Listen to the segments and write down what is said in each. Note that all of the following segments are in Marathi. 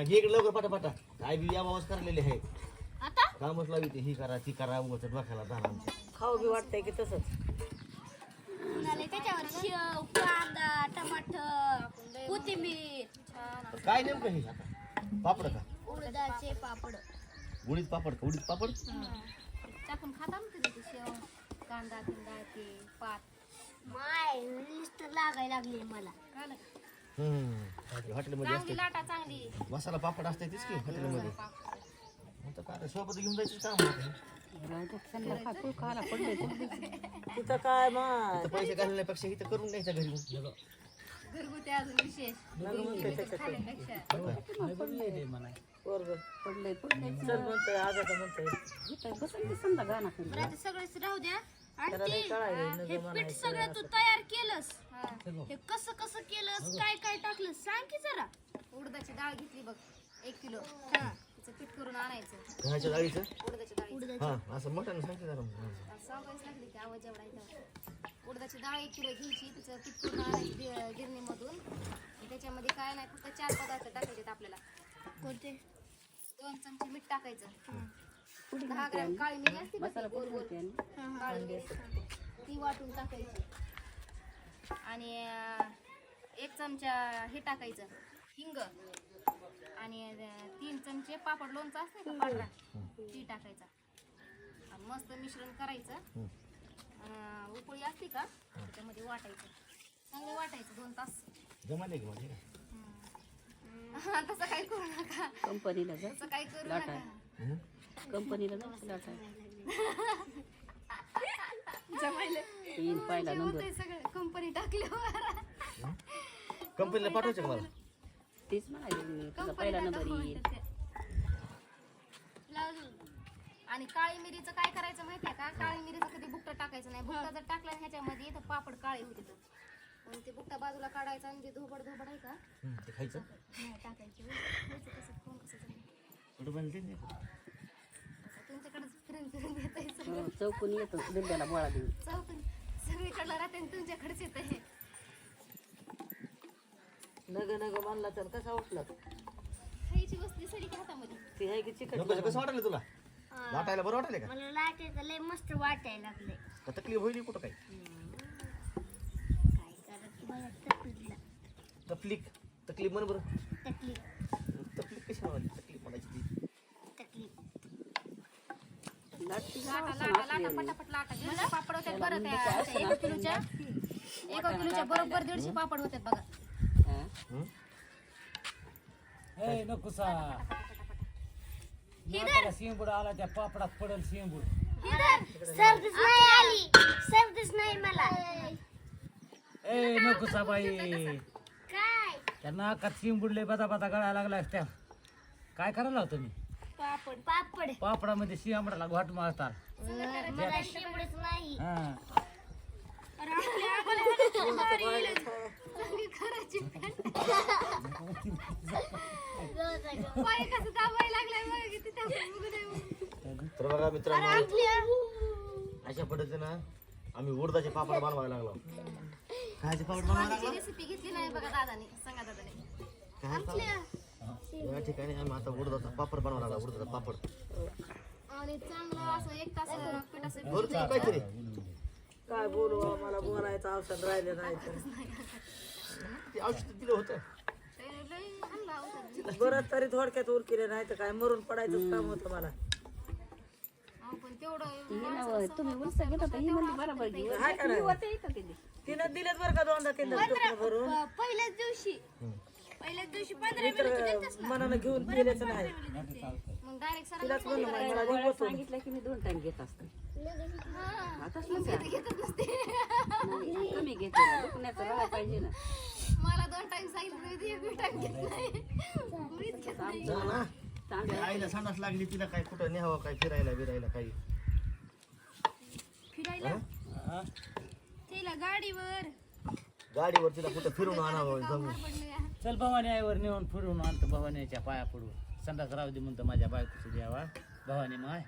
इकडे लवकर पाटा पाटा. काय बी आवाज करलेले आहे आता? कामच लावी ते ही करा ती करा उगाच डोक्याला दाना खाऊ बी वाटतंय की तसंच. झाले त्याच्यावर शेव कांदा टमाटर कोथिंबीर. काय नेमकं हे? आता पापड का? उडदाचे पापड. उडीद पापड का? उडीद पापड? टाकून खाता ना ते शेव कांदा बिंदा ते पात. माय लिस्ट लागायला लागली मला. हम्म हॉटेलमध्ये चांगली असते लाटा चांगली. मसाला पापड असते तीच की हॉटेलमध्ये मग तर काय सोबत घेऊन जायचं काम. तिथं काय मग पैसे घालण्यापेक्षा इथं करून घ्यायचं घरी. घरगुती अजून विशेष. खाण्यापेक्षा. बरोबर चल म्हणतोय आज आता म्हणतोय सगळंच राहू द्या. त्याला हा, पीठ सगळं तू तयार केलंस. हे. कसं कसं केलंस काय काय टाकलं सांग की जरा. उडदाची डाळ घेतली बघ एक किलो. हा. तिचं पीठ करून आणायचं. डाळीचं? उडदाची डाळ. हा असं मोठ्यानं सांगते जरा मग. सांगायच लागली की आवाज एवढा येतो उडदाची डाळ एक किलो घ्यायची तिचं पीठ करून आणायची गिरणीमधून. त्याच्यामध्ये काय नाही फक्त चार पदार्थ टाकायचे आपल्याला. कोणते? दोन चमचे मीठ टाकायचं. दहा ग्रॅम. काळी मिरी असते का ती गोल गोल. काळी मिरी हा. ती वाटून टाकायची. आणि अं, एक चमचा हे टाकायचं हिंग. आणि अं, तीन चमचे पापड लोणचं असते का पांढरा? ती टाकायचा. आणि मस्त मिश्रण करायचं. अं, उकळी असते का त्याच्यामध्ये वाटायचं. चांगलं वाटायचं दोन तास. जमाले की म्हणजे. तसं काही करू नका. कंपनीला जा. तसं काही करू नका. कंपनीला येईन पाहिला नंबर. होतंय सगळं कंपनी टाकल्यावर. कंपनीला पाठवायचं का मला? तेच म्हणाले तुझा पहिला नंबर येईल. आणि काळी मिरीचं काय करायचं माहितीये का? काळी मिरीचं कधी बुकटा टाकायचं नाही. बुकटा जर टाकला ह्याच्यामध्ये तर पापड काळे होते तर मग ते बुकटा बाजूला काढायचा आणि जे धोबड धोबड आहे का? हम्म, ते खायचं. नाही टाकायचे कसं खाऊन कसं जमेल? कुठं बनते ते? तुमच्याकडेच फिरून फिरून येतायचं चौकून येतो बिड्याला बोळा देऊन. चौकून सगळीकडलं राहते आणि तुमच्याकडेच येत आहे नग नग म्हणला तर कसा उठला? खायची वस्ती सरी का हातामध्ये. ती आहे की चिकट लोकांचं कसं वाटायला तुला? लाटायला बरं वाटायला का? मला लाटायचं लय मस्त वाटायला लागले का तकलीफ होईल कुठं काय काय करत मला तकलीफ. तकलीफ? तकलीफ म्हण बरं तकलीफ तकलीफ कशी म्हणाली तकलीफ म्हणायची ती तकलीफ लाटती लाटा लाटा लाटा पटापट लाटा. दीडशे पापड बरं त्या त्या एका किलोच्या. एका किलोच्या बरोबर दीडशे पापड बघा? ए नाकाला शिंबूड आला त्या पापडात पडल शिंबूड. सर्दीच नाही आली. सर्दीच नाही मला. ए नकोसा बाई. काय? त्या नाकात शिंबूडले बदा बदा गळायला लागला त्या. काय करायला होतं मी पापड पापड. पापडामध्ये शिंबडाला घाट मारतात. मला शिवडच नाही हा. पाय कसं दाबायला लागलाय बघा किती तापून बघू नये. तर बघा मित्रांनो अशा पद्धतीनं आम्ही उडदाचे पापड बनवायला लागलो. खायचे पापड बनवायला लागलो? रेसिपी घेतली नाही बघा दादाने सांगा दादाने. काय पापड? या ठिकाणी आम्ही आता उडदाचा पापड बनवायला लागला उडदाचा पापड. आणि चांगलं असं एक तास पीठ असं काहीतरी. काय बोलू बा, मला बोलायचं औषध राहिलं नाही तर. ते औषध दिलं होतं. ते. बरं तरी थोडक्यात उरकिले नाही तर काय मरून पडायचंच काम होतं मला. अहो, पण तेवढं ही नवं, तुम्ही उलसा घेता तर ही म्हणली बरोबर घे हाय का नाही? होते इथं तिथे तिनं दिलेत बरं का दोनदा तीनदा भरून? पहिल्याच दिवशी. पहिल्याच दिवशी पंधरा मी तर मनानं घेऊन दिलेच नाही. मग डायरेक्ट सर तिलाच म्हणलं मला मला गोळ्या दिवस सांगितलं की मी दोन टाइम घेत असते. आताच घेतच नसते. नाही, कमी घेते. ना. दुखण्याचं राहायला पाहिजे ना. मला दोन टाइम सांगितलं मी एक टाइम घेत नाही. मीच घेत नाही. ना. चांगलं आईला सांडास लागली तिला काय कुठं न्यावं काय फिरायला बिरायला काही? फिरायला? तिला गाडीवर. गाडीवर तिला कुठं फिरून आणावं जमून चल भवानी आईवर नेऊन फिरून आणतो भवानीच्या पाया पडून संडास राहू दे म्हणतो माझ्या बायकोची द्यावा भवानी माय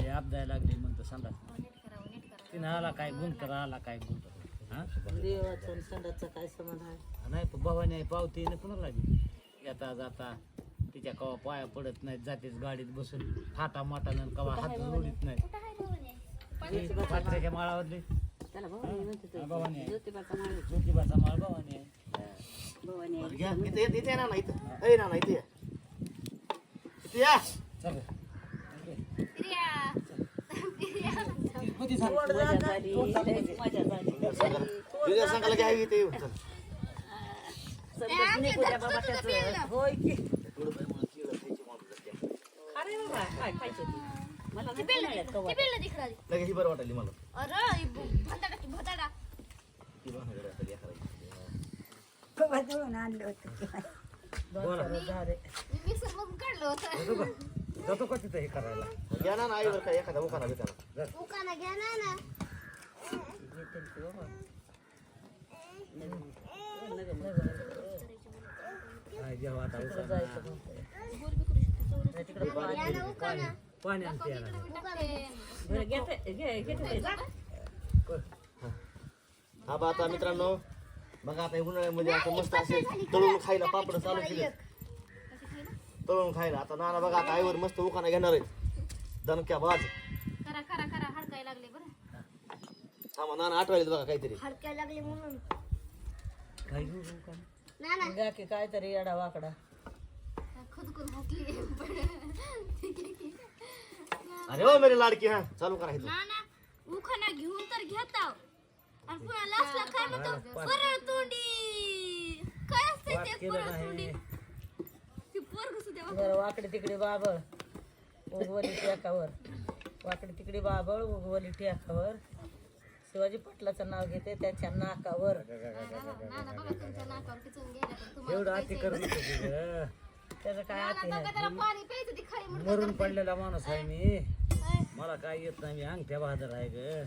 हे आपदायला लागली म्हणतो संडास. नीट करावं नीट करावं तिनं आला काय गुंत आला काय गुंत हा? देवाचं संडासचा काय संबंध आहे? नाही पण भवानी आई पावती ना कुणाला लागली येता जाता तिच्या कवा पाया पडत नाहीत जातेच गाडीत बसून. थाटा माटानं कवा हात जोडीत नाही पात्र्याच्या माळावरली. त्याला भवानी म्हणते हा. भवानी आहे. ज्योतिबाचा माळ ज्योतिबाचा माळ भवानी आहे. भवानी आहे. बरं, घ्या. इथे इथे ना ना इथं. ए ना ना इथे या. इथे या. चल. प्रिया. प्रिया. किती झालं? मजा झाली लयच मजा झाली तुझ्या सांगायला घ्या इथे येऊ चल. समजत नाही कुठल्या बाबा त्याचं. होय की. थोडं बाई मला केळं खायची म्हणून जाते. अरे बाबा काय खायचं ते? मला नाही ती दिखराली लगे ही बरं वाटली मला. अरे ही ब- भताडा की भताडा. ती बघ ना घरात या करायची. मी मिक्सर मधून काढलं होतं. जातो का जातो का तिथं हे करायला? घ्या ना ना आईवर काय एखादा उखाना बिखाना उकाना घ्या ना ना. काय जेव्हा आता उखाणा. या ना पाणी घे ते- घे- घे ते जा. हा बा आता मित्रांनो बघा आता हे उन्हाळ्यामध्ये आता मस्त असे तळून खायला पापड चालू केले तळून खायला. आता नाना बघा आता आईवर मस्त उखाना घेणार आहेत. दणक्या बाज करा करा करा हडकाय लागले बरं. थांबा नाना आठवायला बघा काहीतरी. हडकाय लागले म्हणून. काय घेऊ का? काहीतरी येडा वाकडा. खुदकून हसली अरे हो मेरी लाडकी हा चालू करा इथं. ना ना उखाना घेऊन तर घेताव आणि पुन्हा लास्टला काय म्हणतो? परळ तोंडी. काय असते ते परळ तोंडी? ती पोरग सुद्धा बरं वाकडे. तिकडे बाबळ. उगवली टेकावर वाकडे तिकडे बाबळ उगवली टेकावर शिवाजी पाटलाचं नाव घेते त्याच्या नाकावर. ना ना बघा तुमच्या नाकावर टिचून गेल्या तर तुम्हाला एवढं अति ग. त्याचं काय ना आते ना त्याला पाणी प्यायचं ती खाली म्हणून मरून पडलेला माणूस आहे मी. मला काय येत नाही मी अंगठ्या बहादर आहे ग.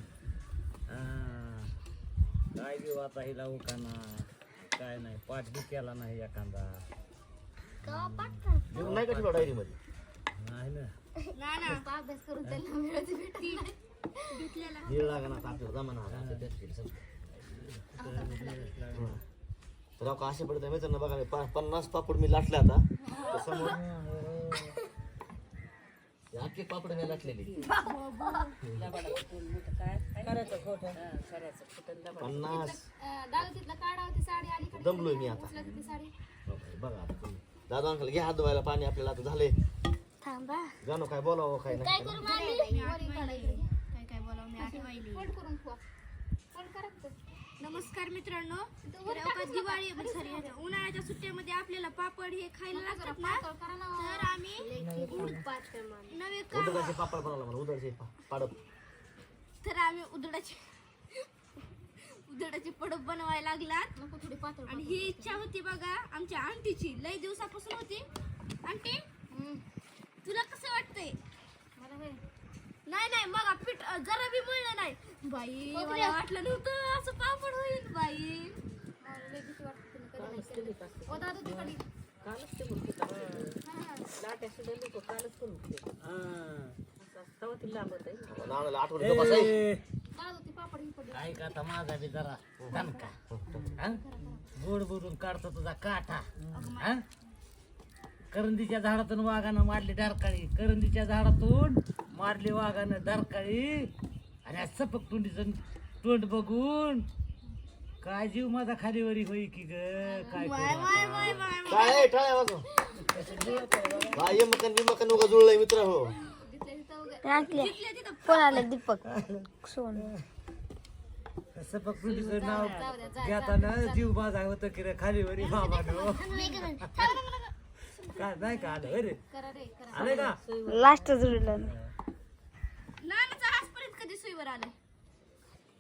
हा. काय देऊ आता हिला उखाना काय नाही पाठ बी केला नाही एखादा. कवा नाही का ठेवा डायरी मध्ये नाही ना. ना ना अभ्यास करून भेटत नाही. दीड त्यात केलं. हं. तर अहो, का असे पडत मित्रांनो बघा मी पा- पन्नास पापड मी लाटले आता. तर समोर हे अख्खे पापड मी लाटलेली. करायचं खोटं. पन्नास. साडी अलीकडे दमलोय मी आता. उचला ती साडी बापरे, बघा आता तुम्ही. दादा अंकल घ्या हात धुवायला पाणी आपल्याला आता झाले थांबा. जाणो काय बोलावं काय काय नाही करू मामी वरी काढायची काय काय बोलावं? मी आठवायली. फोन करून ठेवा फोन करा तर. नमस्कार मित्रांनो. तर दिवाळी सॉरी उन्हाळ्याच्या सुट्ट्यामध्ये आपल्याला पापड हे खायला लागतात ना. तर आम्ही नवे का उदळाचे पापड बनवला मला उदळचे पा- पाडप. तर आम्ही उदडाचे उदडाचे पडप बनवायला लागलात. नको थोडी पातळ आणि ही इच्छा होती बघा आमच्या आंटीची. लय दिवसापासून होती. आंटी. तुला कसं वाटतंय? मला. नाही नाही मग पीठ अ, जरा बी मिळलं नाही. बाई मला वाटलं नव्हतं असं पापड होईल बाई मला लय भीती वाटते तुम्ही कधी नाही केलं. ओ दादा तिकडे कालच ते बोलते लाट्या सुद्धा लोक कालच करून ठेवले. लांबत आहे नानाला आठवण बसाय ऐक आता माझा बी जरा दणका हा? गोड बोलून काढतो तुझा काठा हा? करंदीच्या झाडातून वाघानं मारली डरकाळी करंदीच्या झाडातून मारली वाघानं डरकाळी आणि सपक तोंडीचं तोंड बघून काय जीव माझा खालीवरी होई की ग? काय करू? काय आहे? टाळ्या वाजव बाय मकन उगा जुळलंय मित्र हो. नाव घेताना जीव माझा होतं की रे खालीवरी बाबानो काय नाही का आलं? होय रे. करा रे करा. आले का? नानाचा आजपर्यंत कधी सुईवर आलाय?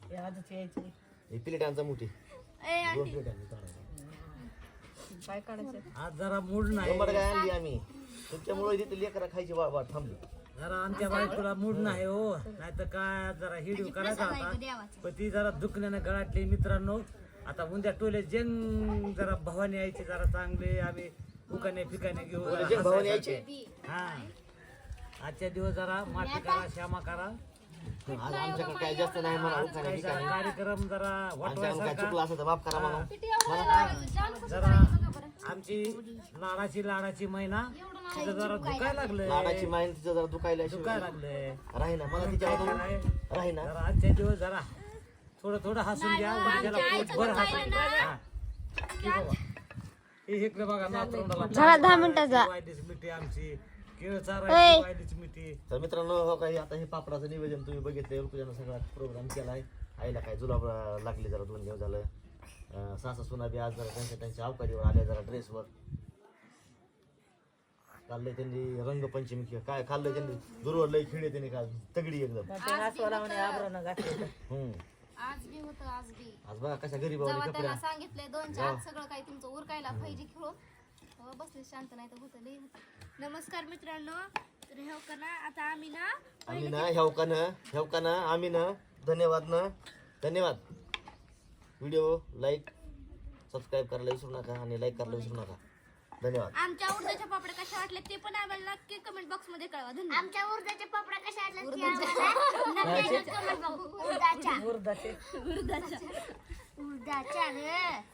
हे आजच यायचं. ही मोठी. दोन काढायची. काय काढायचं? आज जरा मूड नाही. नंबर काय आणली आम्ही? तुमच्यामुळे तिथे लेकरं खायची वाट वाट थांबली. जरा आमच्या बायकोला मूड नाही हो. नाही तर काय जरा हिडीव करायचा होता. पण ती जरा दुखण्यानं गळाटली मित्रांनो. आता उद्या टोले जेंग जरा भवानी यायचे जरा चांगले आम्ही उकाने फिकाने घेऊ. जरा जे भवानी हसायचं. यायचे हा. आजच्या दिवस जरा माती करा श्यामा करा. आज आमच्याकडे काय जास्त नाही म्हणा कार्यक्रम जरा आमच्याकडून काय वाटवायसारखा चुकलं असं तर माफ करा म्हणा. पिटी एवढं लावायचं. जाम कसं जरा बरं. आमची लाडाची लाडाची मैना तिथं जरा दुखायला लाडाची लागलंय. माहिती तिचं जरा दुखायला दुखायला लागलंय. राही ना मला तिच्यावर राही ना. जरा आजच्या दिवस जरा थोडं थोडं हसून घ्या. उद्याला पोटभर हसून हे. इकडे बघा झाला दहा मिनिटाचा आमची. केळ चारायची तर मित्रांनो हो काही आता हे पापडाचं निवेदन तुम्ही बघितलंय रुपयानं सगळा प्रोग्राम केलाय. आईला काय जुलाब लागली जरा दोन दिवस झालं. अं, सासा सुना बी आज जरा त्यांच्या त्यांच्या अवकाळीवर आल्या जरा ड्रेसवर खाल्लंय त्यांनी रंगपंचमी खेळ. काय खाल्लंय त्यांनी? दुर्वर लय खेळले त्यांनी काल. तगडी एकदम. घातलं हम्म. आज बी होतं आज बी. आज बघा कशा गरीबावरी जेव्हा त्याला सांगितलंय दोन चार सगळं काही तुमचं उरकायला पाहिजे खेळून तेव्हा बसले शांत नाही तर होतं लई होतं. नमस्कार मित्रांनो तर हे का ना आता आम्ही ना आम्ही ना ह्यावकानं ह्यावकानं आम्ही ना धन्यवाद ना धन्यवाद. व्हिडिओ लाईक सबस्क्राईब करायला विसरू नका आणि लाईक करायला विसरू नका. धन्यवाद. आमच्या उडदाच्या पापड्या कशा वाटल्या ते पण आम्हाला नक्की कमेंट बॉक्समध्ये कळवा. धन्यवाद. आमच्या उर्जाच्या पापड्या कशा आल्या उरदाचे उर्जाच्या रे.